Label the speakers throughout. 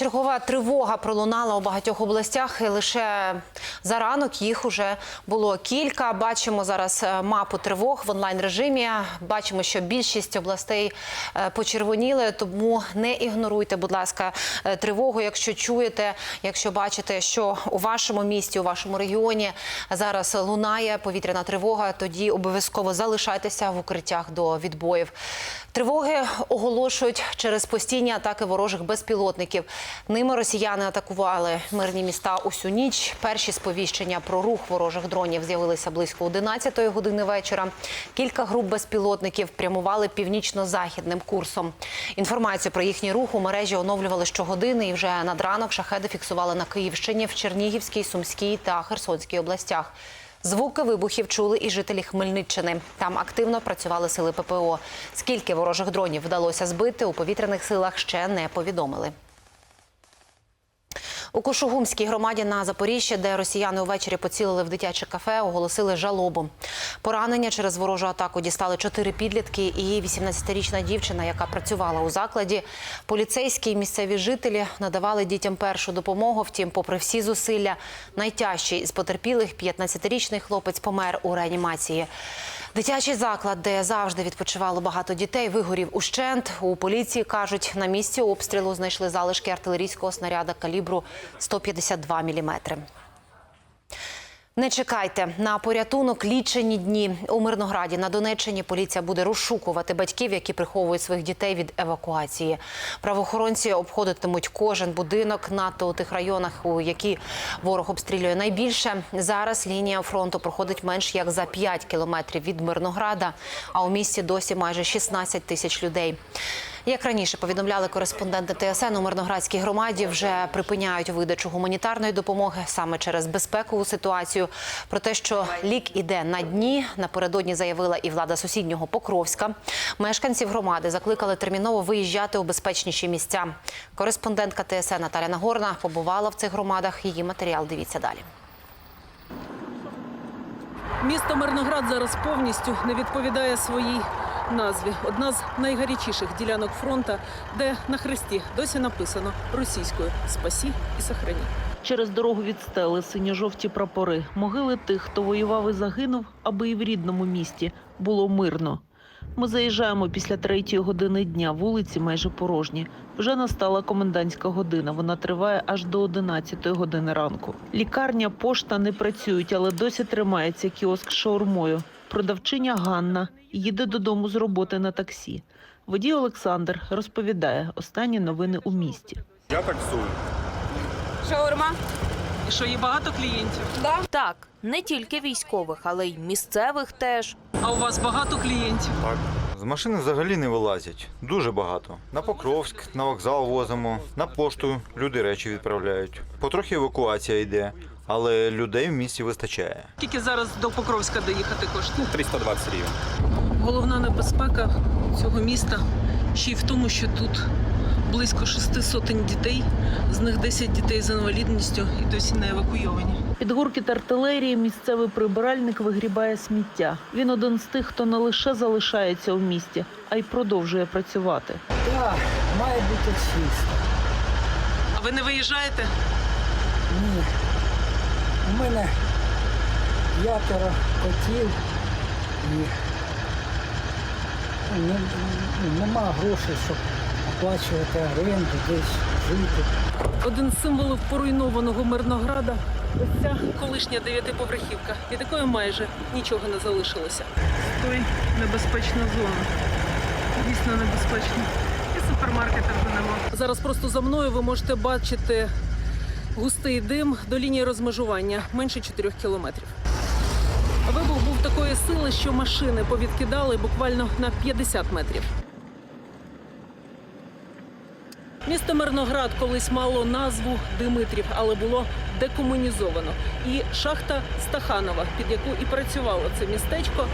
Speaker 1: Чергова тривога пролунала у багатьох областях. і Лише за ранок їх уже було кілька. Бачимо зараз е, мапу тривог в онлайн режимі. Бачимо, що більшість областей е, почервоніли. Тому не ігноруйте, будь ласка, е, тривогу. Якщо чуєте, якщо бачите, що у вашому місті, у вашому регіоні зараз лунає повітряна тривога, тоді обов'язково залишайтеся в укриттях до відбоїв. Тривоги оголошують через постійні атаки ворожих безпілотників. Ними росіяни атакували мирні міста усю ніч. Перші сповіщення про рух ворожих дронів з'явилися близько 11-ї години вечора. Кілька груп безпілотників прямували північно-західним курсом. Інформацію про їхній рух у мережі оновлювали щогодини. І вже над ранок шахеди фіксували на Київщині, в Чернігівській, Сумській та Херсонській областях. Звуки вибухів чули і жителі Хмельниччини. Там активно працювали сили ППО. Скільки ворожих дронів вдалося збити, у повітряних силах ще не повідомили. У Кушугумській громаді на Запоріжжі, де росіяни увечері поцілили в дитяче кафе, оголосили жалобу. Поранення через ворожу атаку дістали чотири підлітки і 18-річна дівчина, яка працювала у закладі. Поліцейські і місцеві жителі надавали дітям першу допомогу. Втім, попри всі зусилля, найтяжчий із потерпілих 15-річний хлопець помер у реанімації. Дитячий заклад, де завжди відпочивало багато дітей, вигорів ущент. У поліції кажуть, на місці обстрілу знайшли залишки артилерійського снаряда калібру 152 міліметри. Не чекайте на порятунок лічені дні у Мирнограді на Донеччині. Поліція буде розшукувати батьків, які приховують своїх дітей від евакуації. Правоохоронці обходитимуть кожен будинок надто у тих районах, у які ворог обстрілює найбільше. Зараз лінія фронту проходить менш як за 5 кілометрів від Мирнограда. А у місті досі майже 16 тисяч людей. Як раніше повідомляли кореспонденти ТСН у Мирноградській громаді, вже припиняють видачу гуманітарної допомоги саме через безпекову ситуацію. Про те, що лік іде на дні, напередодні заявила і влада сусіднього Покровська. Мешканців громади закликали терміново виїжджати у безпечніші місця. Кореспондентка ТСН Наталя Нагорна побувала в цих громадах. Її матеріал дивіться далі.
Speaker 2: Місто Мирноград зараз повністю не відповідає своїй назві. Одна з найгарячіших ділянок фронта, де на хресті досі написано російською Спасі і сохрані.
Speaker 3: Через дорогу від стели синьо-жовті прапори, могили тих, хто воював і загинув, аби і в рідному місті було мирно. Ми заїжджаємо після третьої години дня. Вулиці майже порожні. Вже настала комендантська година. Вона триває аж до 11 години ранку. Лікарня, пошта не працюють, але досі тримається кіоск з шаурмою. Продавчиня Ганна їде додому з роботи на таксі. Водій Олександр розповідає останні новини у місті.
Speaker 4: Я таксую.
Speaker 5: Шаурма?
Speaker 2: І що є багато клієнтів?
Speaker 5: Так, не тільки військових, але й місцевих теж.
Speaker 2: А у вас багато клієнтів?
Speaker 4: Так. З машини взагалі не вилазять. Дуже багато. На Покровськ, на вокзал возимо, на пошту люди речі відправляють. Потрохи евакуація йде, але людей в місті вистачає.
Speaker 2: Скільки зараз до Покровська доїхати коштує?
Speaker 4: 320 гривень.
Speaker 2: Головна небезпека цього міста ще й в тому, що тут близько шести сотень дітей, з них 10 дітей з інвалідністю і досі не евакуйовані.
Speaker 3: Під гуркіт артилерії місцевий прибиральник вигрібає сміття. Він один з тих, хто не лише залишається у місті, а й продовжує працювати.
Speaker 6: Так, має бути чисто.
Speaker 2: А ви не виїжджаєте?
Speaker 6: У мене п'ятеро котів і не- нема грошей, щоб оплачувати оренду, десь жити.
Speaker 2: Один з символів поруйнованого Мирнограда ось ця колишня дев'ятиповерхівка, від якої майже нічого не залишилося. Той небезпечна зона. Дійсно небезпечна. І супермаркета вже нема. Зараз просто за мною ви можете бачити густий дим до лінії розмежування менше 4 кілометрів. Вибух був такої сили, що машини повідкидали буквально на 50 метрів. Місто Мирноград колись мало назву Димитрів, але було декомунізовано. І шахта Стаханова, під яку і працювало це містечко,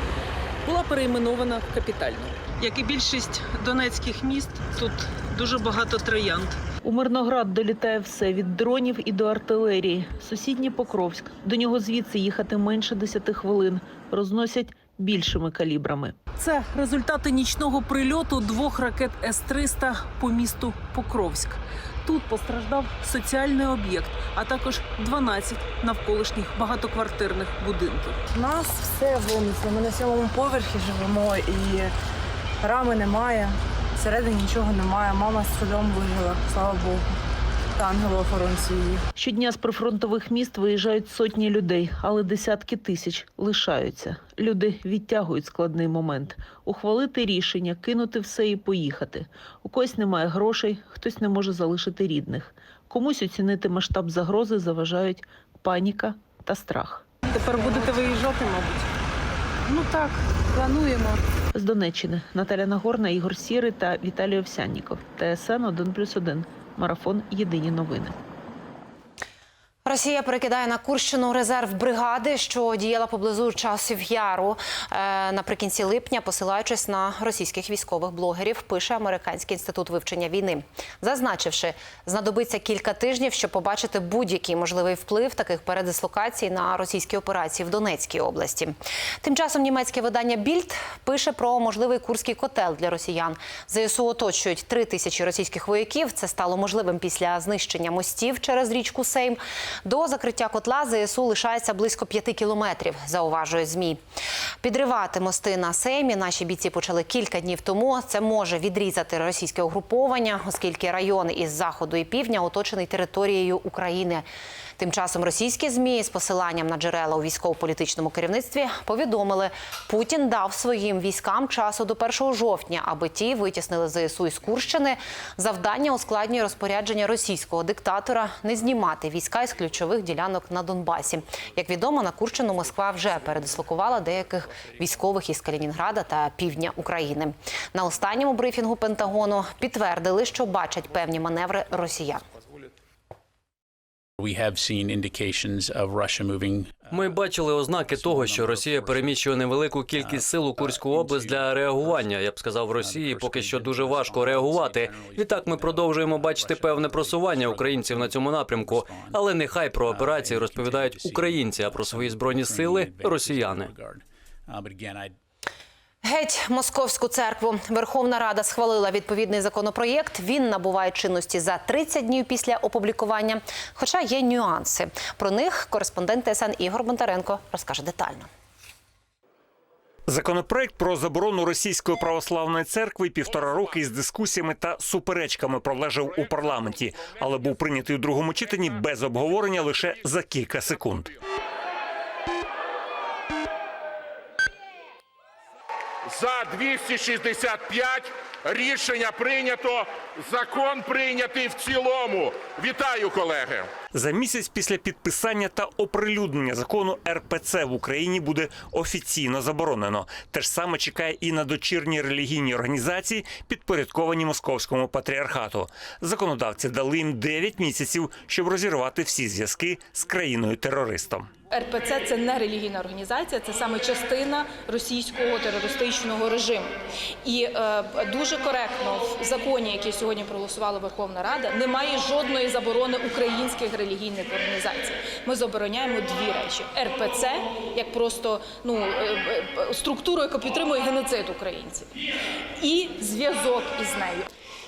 Speaker 2: була перейменована в капітальну. Як і більшість донецьких міст, тут дуже багато троянд.
Speaker 3: У Мирноград долітає все від дронів і до артилерії. Сусідній Покровськ. До нього звідси їхати менше 10 хвилин. Розносять більшими калібрами.
Speaker 2: Це результати нічного прильоту двох ракет С-300 по місту Покровськ. тут постраждав соціальний об'єкт, а також 12 навколишніх багатоквартирних будинків.
Speaker 7: У нас все винесло. Ми на сьомому поверхі живемо і рами немає. Всередині нічого немає. Мама з чудом вижила, слава Богу. Та ангело-охоронці її.
Speaker 3: Щодня з прифронтових міст виїжджають сотні людей, але десятки тисяч лишаються. Люди відтягують складний момент, ухвалити рішення, кинути все і поїхати. У когось немає грошей, хтось не може залишити рідних. Комусь оцінити масштаб загрози заважають паніка та страх.
Speaker 2: Тепер будете виїжджати, мабуть.
Speaker 7: Ну так, плануємо.
Speaker 3: З Донеччини Наталя Нагорна, Ігор Сірий та Віталій Овсянніков. ТСН 1+,1. Марафон. Єдині новини.
Speaker 1: Росія перекидає на Курщину резерв бригади, що діяла поблизу часів яру е, наприкінці липня, посилаючись на російських військових блогерів, пише Американський інститут вивчення війни, зазначивши, знадобиться кілька тижнів, щоб побачити будь-який можливий вплив таких передислокацій на російські операції в Донецькій області. Тим часом німецьке видання Більд пише про можливий курський котел для росіян. ЗСУ оточують три тисячі російських вояків. Це стало можливим після знищення мостів через річку Сейм. До закриття котла ЗСУ лишається близько п'яти кілометрів, зауважує ЗМІ. Підривати мости на Сеймі наші бійці почали кілька днів тому. Це може відрізати російське угруповання, оскільки район із заходу і півдня оточений територією України. Тим часом російські змі з посиланням на джерела у військово-політичному керівництві повідомили, Путін дав своїм військам часу до 1 жовтня, аби ті витіснили ЗСУ із Курщини. Завдання ускладнює розпорядження російського диктатора не знімати війська із ключових ділянок на Донбасі. Як відомо, на Курщину Москва вже передислокувала деяких військових із Калінінграда та півдня України. На останньому брифінгу Пентагону підтвердили, що бачать певні маневри росіян.
Speaker 8: Ми бачили ознаки того, що Росія переміщує невелику кількість сил у Курську область для реагування. Я б сказав, Росії поки що дуже важко реагувати. Відтак ми продовжуємо бачити певне просування українців на цьому напрямку. Але нехай про операції розповідають українці, а про свої збройні сили росіяни.
Speaker 1: Геть московську церкву Верховна Рада схвалила відповідний законопроєкт. Він набуває чинності за 30 днів після опублікування. Хоча є нюанси. Про них кореспондент ТСН Ігор Бондаренко розкаже детально.
Speaker 9: Законопроект про заборону російської православної церкви півтора роки із дискусіями та суперечками пролежав у парламенті, але був прийнятий у другому читанні без обговорення лише за кілька секунд.
Speaker 10: За 265 рішення прийнято. Закон прийнятий в цілому. Вітаю, колеги.
Speaker 9: За місяць після підписання та оприлюднення закону РПЦ в Україні буде офіційно заборонено. Те ж саме чекає і на дочірні релігійні організації, підпорядковані московському патріархату. Законодавці дали їм 9 місяців, щоб розірвати всі зв'язки з країною терористом.
Speaker 11: РПЦ це не релігійна організація, це саме частина російського терористичного режиму. І е, дуже коректно в законі, який сьогодні проголосувала Верховна Рада, немає жодної заборони українських релігійних організацій. Ми забороняємо дві речі: РПЦ як просто ну е, е, структуру, яка підтримує геноцид українців, і зв'язок із нею.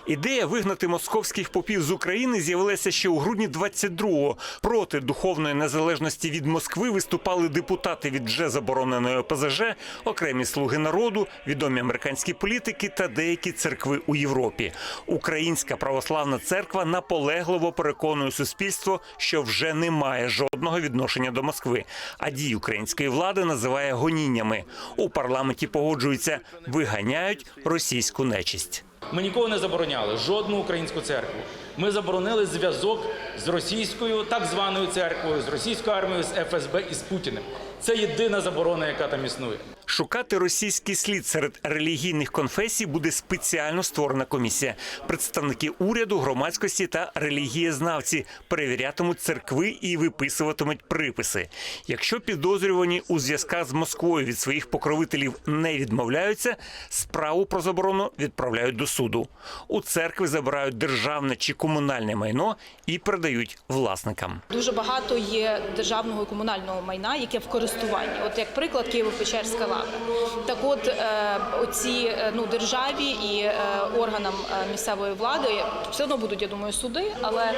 Speaker 9: Ідея вигнати московських попів з України з'явилася ще у грудні 22-го. Проти духовної незалежності від Москви виступали депутати від вже забороненої ОПЗЖ, окремі слуги народу, відомі американські політики та деякі церкви у Європі. Українська православна церква наполегливо переконує суспільство, що вже немає жодного відношення до Москви. А дії української влади називає гоніннями. У парламенті погоджуються, виганяють російську нечисть.
Speaker 12: Ми нікого не забороняли жодну українську церкву. Ми заборонили зв'язок з російською так званою церквою, з російською армією, з ФСБ і з Путіним. Це єдина заборона, яка там існує.
Speaker 9: Шукати російський слід серед релігійних конфесій буде спеціально створена комісія. Представники уряду, громадськості та релігієзнавці перевірятимуть церкви і виписуватимуть приписи. Якщо підозрювані у зв'язках з Москвою від своїх покровителів не відмовляються, справу про заборону відправляють до суду. У церкви забирають державне чи комунальне майно і передають власникам.
Speaker 11: Дуже багато є державного і комунального майна, яке в користуванні. От як приклад Києво-Печерська уваги. Так от е, оці е, ну, державі і е, органам місцевої влади все одно будуть, я думаю, суди, але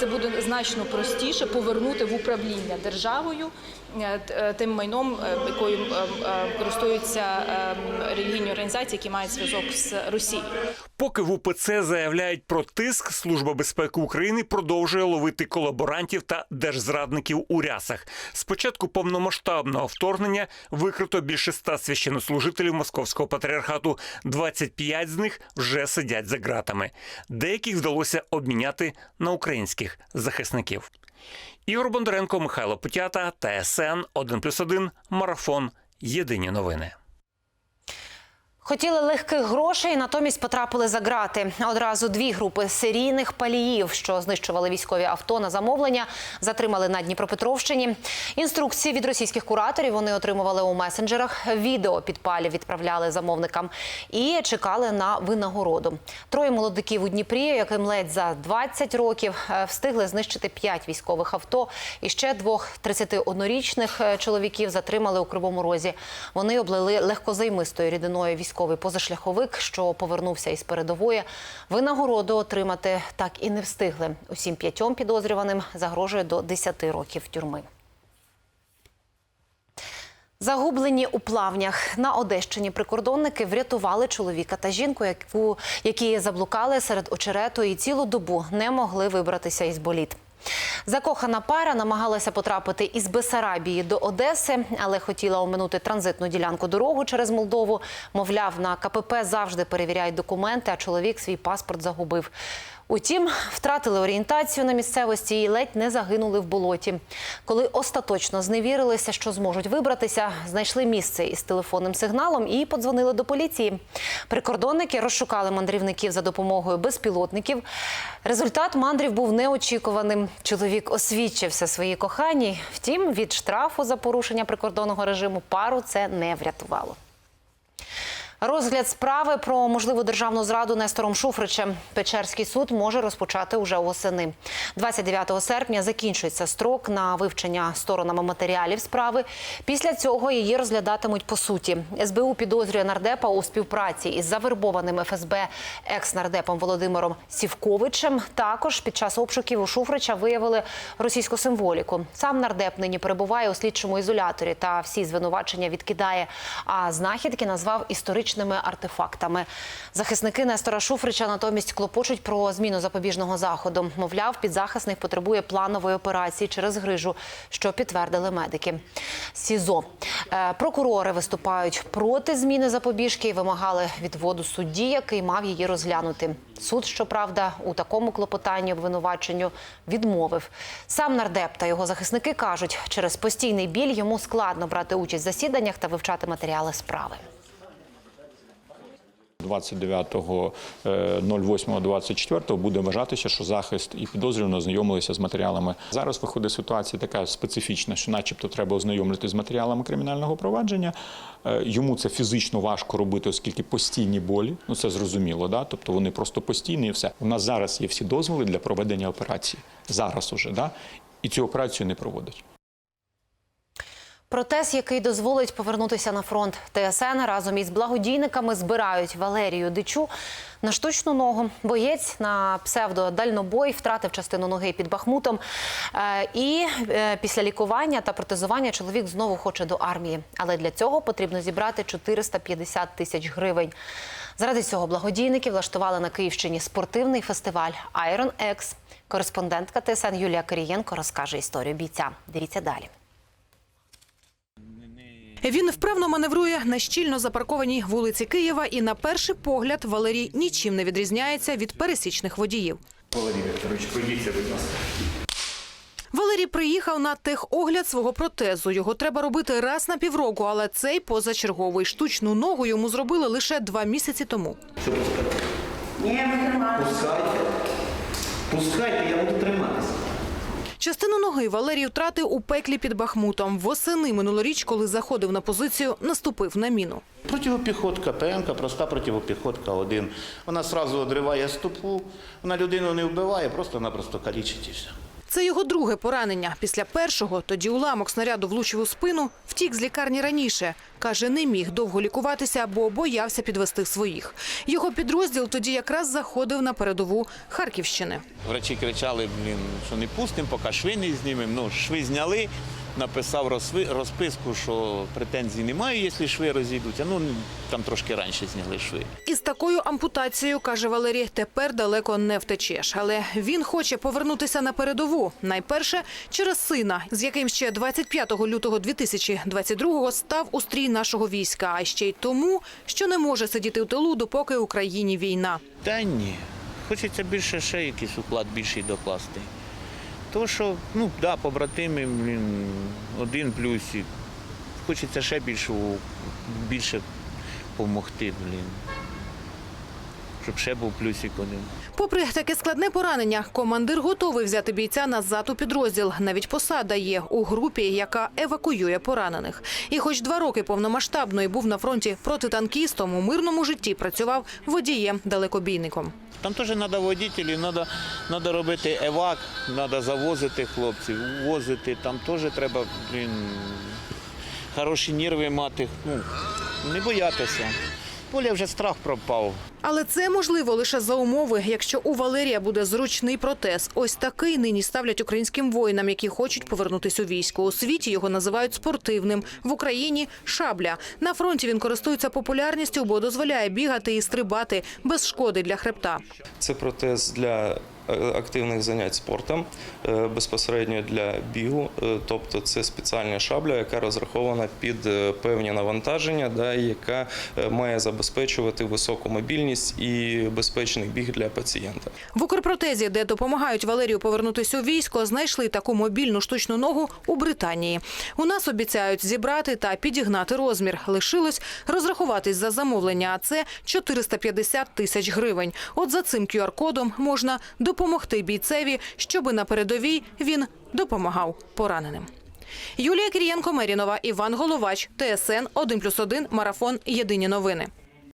Speaker 11: це буде значно простіше повернути в управління державою тим майном, якою е, е, користуються е, релігійні організації, які мають зв'язок з Росією.
Speaker 9: Поки в УПЦ заявляють про тиск, Служба безпеки України продовжує ловити колаборантів та держзрадників у рясах. З початку повномасштабного вторгнення викрито більше ста священнослужителів московського патріархату. 25 з них вже сидять за ґратами. Деяких вдалося обміняти на українських захисників. Ігор Бондаренко, Михайло Путята, ТСН 1+,1, Марафон. Єдині новини.
Speaker 1: Хотіли легких грошей, натомість потрапили за ґрати. Одразу дві групи серійних паліїв, що знищували військові авто на замовлення, затримали на Дніпропетровщині. Інструкції від російських кураторів вони отримували у месенджерах. Відео підпалів відправляли замовникам і чекали на винагороду. Троє молодиків у Дніпрі, яким ледь за 20 років е, встигли знищити п'ять військових авто. І ще двох 31-річних е, чоловіків затримали у Кривому Розі. Вони облили легкозаймистою рідиною військовий позашляховик, що повернувся із передової. Винагороду отримати так і не встигли. Усім п'ятьом підозрюваним загрожує до 10 років тюрми. Загублені у плавнях на Одещині прикордонники врятували чоловіка та жінку, яку які заблукали серед очерету і цілу добу не могли вибратися із боліт. Закохана пара намагалася потрапити із Бесарабії до Одеси, але хотіла оминути транзитну ділянку дорогу через Молдову. Мовляв, на КПП завжди перевіряють документи, а чоловік свій паспорт загубив. Утім, втратили орієнтацію на місцевості і ледь не загинули в болоті. Коли остаточно зневірилися, що зможуть вибратися, знайшли місце із телефонним сигналом і подзвонили до поліції. Прикордонники розшукали мандрівників за допомогою безпілотників. Результат мандрів був неочікуваним. Чоловік освідчився своїй коханій. Втім, від штрафу за порушення прикордонного режиму пару це не врятувало. Розгляд справи про можливу державну зраду Нестором Шуфричем Печерський суд може розпочати уже восени. 29 серпня закінчується строк на вивчення сторонами матеріалів справи. Після цього її розглядатимуть по суті. СБУ підозрює нардепа у співпраці із завербованим ФСБ екс-нардепом Володимиром Сівковичем. Також під час обшуків у Шуфрича виявили російську символіку. Сам нардеп нині перебуває у слідчому ізоляторі та всі звинувачення відкидає. А знахідки назвав історичними артефактами. Захисники Нестора Шуфрича натомість клопочуть про зміну запобіжного заходу. Мовляв, підзахисник потребує планової операції через грижу, що підтвердили медики. СІЗО Е, прокурори виступають проти зміни запобіжки і вимагали відводу судді, який мав її розглянути. Суд, щоправда, у такому клопотанні обвинуваченню відмовив. Сам нардеп та його захисники кажуть, через постійний біль йому складно брати участь в засіданнях та вивчати матеріали справи.
Speaker 13: 29.08.24 буде вважатися, що захист і підозрювано ознайомилися з матеріалами. Зараз виходить ситуація така специфічна, що, начебто, треба ознайомлювати з матеріалами кримінального провадження. Е, Йому це фізично важко робити, оскільки постійні болі. Ну це зрозуміло, да? тобто вони просто постійні і все. У нас зараз є всі дозволи для проведення операції. Зараз уже, да? і цю операцію не проводять.
Speaker 1: Протез, який дозволить повернутися на фронт. ТСН разом із благодійниками збирають Валерію Дичу на штучну ногу. Боєць на псевдодальнобой втратив частину ноги під Бахмутом. Е, І е, після лікування та протезування чоловік знову хоче до армії. Але для цього потрібно зібрати 450 тисяч гривень. Заради цього благодійники влаштували на Київщині спортивний фестиваль Iron X. Кореспондентка ТСН Юлія Кирієнко розкаже історію бійця. Дивіться далі.
Speaker 14: Він вправно маневрує на щільно запаркованій вулиці Києва і на перший погляд Валерій нічим не відрізняється від пересічних водіїв.
Speaker 9: Валерій Вікторович, пройдіться, будь ласка.
Speaker 14: Валерій приїхав на техогляд свого протезу. Його треба робити раз на півроку, але цей позачерговий штучну ногу йому зробили лише два місяці тому.
Speaker 15: Пускайте. Пускайте, я буду триматися.
Speaker 14: Частину ноги Валерій втратив у пеклі під Бахмутом. Восени минулоріч, коли заходив на позицію, наступив на міну.
Speaker 15: Противопіхотка, ПМК, проста противопіхотка один. Вона одразу одриває стопу, вона людину не вбиває, просто-напросто калічить і все.
Speaker 14: Це його друге поранення. Після першого тоді уламок снаряду влучив у спину. Втік з лікарні раніше. Каже, не міг довго лікуватися, бо боявся підвести своїх. Його підрозділ тоді якраз заходив на передову Харківщини.
Speaker 15: Врачі кричали, блін, що не пустимо, поки шви не знімемо. Ну, шви зняли, написав розви- розписку, що претензій немає, якщо шви розійдуться. Ну, там трошки раніше зняли шви.
Speaker 14: Із такою ампутацією, каже Валерій, тепер далеко не втечеш. Але він хоче повернутися на передову. Найперше через сина, з яким ще 25 лютого 2022-го став у стрій нашого війська. А ще й тому, що не може сидіти у тилу, допоки в Україні війна.
Speaker 15: Та ні. Хочеться більше ще якийсь уклад більший докласти. То, що, ну, да, побратими, блін, один плюсик. Хочеться ще більше, більше допомогти, блін. Щоб ще був плюсик один.
Speaker 14: Попри таке складне поранення, командир готовий взяти бійця назад у підрозділ. Навіть посада є у групі, яка евакуює поранених. І хоч два роки повномасштабної був на фронті протитанкістом, у мирному житті працював водієм далекобійником.
Speaker 15: Там теж треба водителі, треба, треба робити евак, треба завозити хлопців, возити. Там теж треба, блін, хороші нерви мати, ну, не боятися. Поля вже страх пропав.
Speaker 14: Але це можливо лише за умови, якщо у Валерія буде зручний протез. Ось такий нині ставлять українським воїнам, які хочуть повернутися у військо. У світі його називають спортивним. В Україні шабля. На фронті він користується популярністю, бо дозволяє бігати і стрибати без шкоди для хребта.
Speaker 16: Це протез для активних занять спортом, е, безпосередньо для бігу. Е, Тобто це спеціальна шабля, яка розрахована під е, певні навантаження, да, яка е, має забезпечувати високу мобільність і безпечний біг для пацієнта.
Speaker 14: В Укрпротезі, де допомагають Валерію повернутися у військо, знайшли таку мобільну штучну ногу у Британії. У нас обіцяють зібрати та підігнати розмір. Лишилось розрахуватись за замовлення, а це 450 тисяч гривень. От за цим QR-кодом можна допомогти бійцеві, щоби на передовій він допомагав пораненим. Юлія Кирієнко-Мерінова, Іван Головач, ТСН 1+,1, Марафон. Єдині новини.